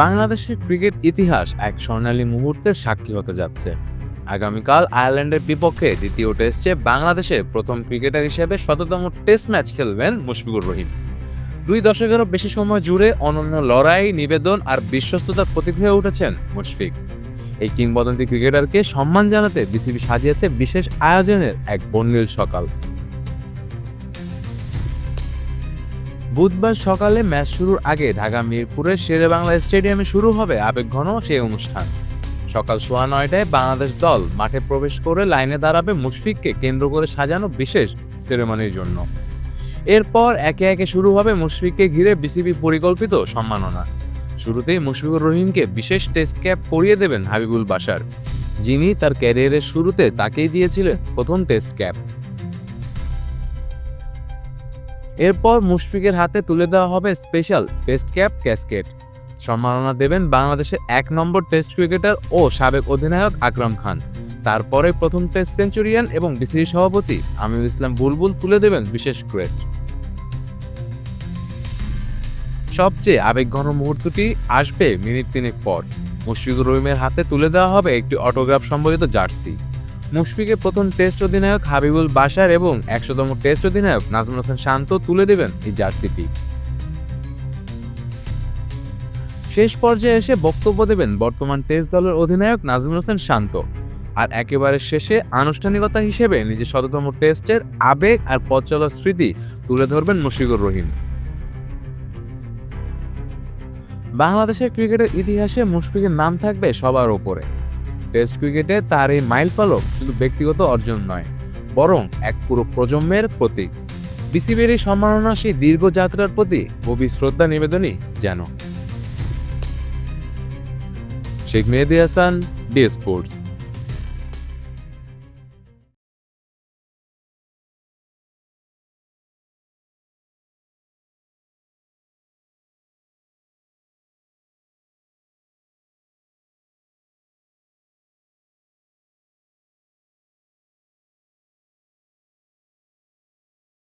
বাংলাদেশের ক্রিকেট ইতিহাস এক স্বর্ণালী মুহূর্তের সাক্ষী হতে যাচ্ছে। আগামীকাল আয়ারল্যান্ডের বিপক্ষে দ্বিতীয় টেস্টে বাংলাদেশের প্রথম ক্রিকেটার হিসেবে শততম টেস্ট ম্যাচ খেলবেন মুশফিকুর রহিম। দুই দশকেরও বেশি সময় জুড়ে অনন্য লড়াই, নিবেদন আর বিশ্বস্ততার প্রতীক হয়ে উঠেছেন মুশফিক। এই কিংবদন্তি ক্রিকেটারকে সম্মান জানাতে বিসিবি সাজিয়েছে বিশেষ আয়োজনের এক বর্ণিল সকাল। বুধবার সকালে ম্যাচ শুরুর আগে ঢাকা মিরপুরের শেরে বাংলা স্টেডিয়ামে শুরু হবে আবেগঘন সেই অনুষ্ঠান। সকাল সোয়া নয়টায় বাংলাদেশ দল মাঠে প্রবেশ করে লাইনে দাঁড়াবে মুশফিককে কেন্দ্র করে সাজানো বিশেষ সেরেমনির জন্য। এরপর একে একে শুরু হবে মুশফিককে ঘিরে বিসিবি পরিকল্পিত সম্মাননা। শুরুতেই মুশফিকুর রহিমকে বিশেষ টেস্ট ক্যাপ পরিয়ে দেবেন হাবিবুল বাশার। যিনি তার ক্যারিয়ারের শুরুতে তাকেই দিয়েছিলেন প্রথম টেস্ট ক্যাপ। এরপর মুশফিকের হাতে তুলে দেওয়া হবে স্পেশাল টেস্ট ক্যাপ ক্যাসকেট সম্মাননা দেবেন বাংলাদেশের এক নম্বর টেস্ট ক্রিকেটার ও সাবেক অধিনায়ক আকরাম খান। তারপরে প্রথম টেস্ট সেঞ্চুরিয়ান এবং বিসিবি সভাপতি আমিরুল ইসলাম বুলবুল তুলে দেবেন বিশেষ ক্রেস্ট। সবচেয়ে আবেগঘন মুহূর্তটি আসবে মিনিট তিনেক পর। মুশফিকুর রহিমের হাতে তুলে দেওয়া হবে একটি অটোগ্রাফ সম্বলিত জার্সি। মুশফিকের প্রথম টেস্ট অধিনায়ক হাবিবুল বাশার এবং একশোতম টেস্ট অধিনায়ক নাজমুল হাসান শান্ত তুলে দেবেন এই জার্সিটি। শেষ পর্যায়ে এসে বক্তব্য দেবেন বর্তমান টেস্ট দলের অধিনায়ক নাজমুল হাসান শান্ত। আর একেবারে শেষে আনুষ্ঠানিকতা হিসেবে নিজের শততম টেস্টের আবেগ আর পথ চলার স্মৃতি তুলে ধরবেন মুশফিকুর রহিম। বাংলাদেশের ক্রিকেটের ইতিহাসে মুশফিকের নাম থাকবে সবার ওপরে। টেস্ট ক্রিকেটে তার এই মাইল ফলক শুধু ব্যক্তিগত অর্জন নয়, বরং এক পুরো প্রজন্মের প্রতীক। বিসিবির এই সম্মাননা সেই দীর্ঘ যাত্রার প্রতি গভীর শ্রদ্ধা নিবেদনই যেন। Sheikh Mehedi Hasan, D sports.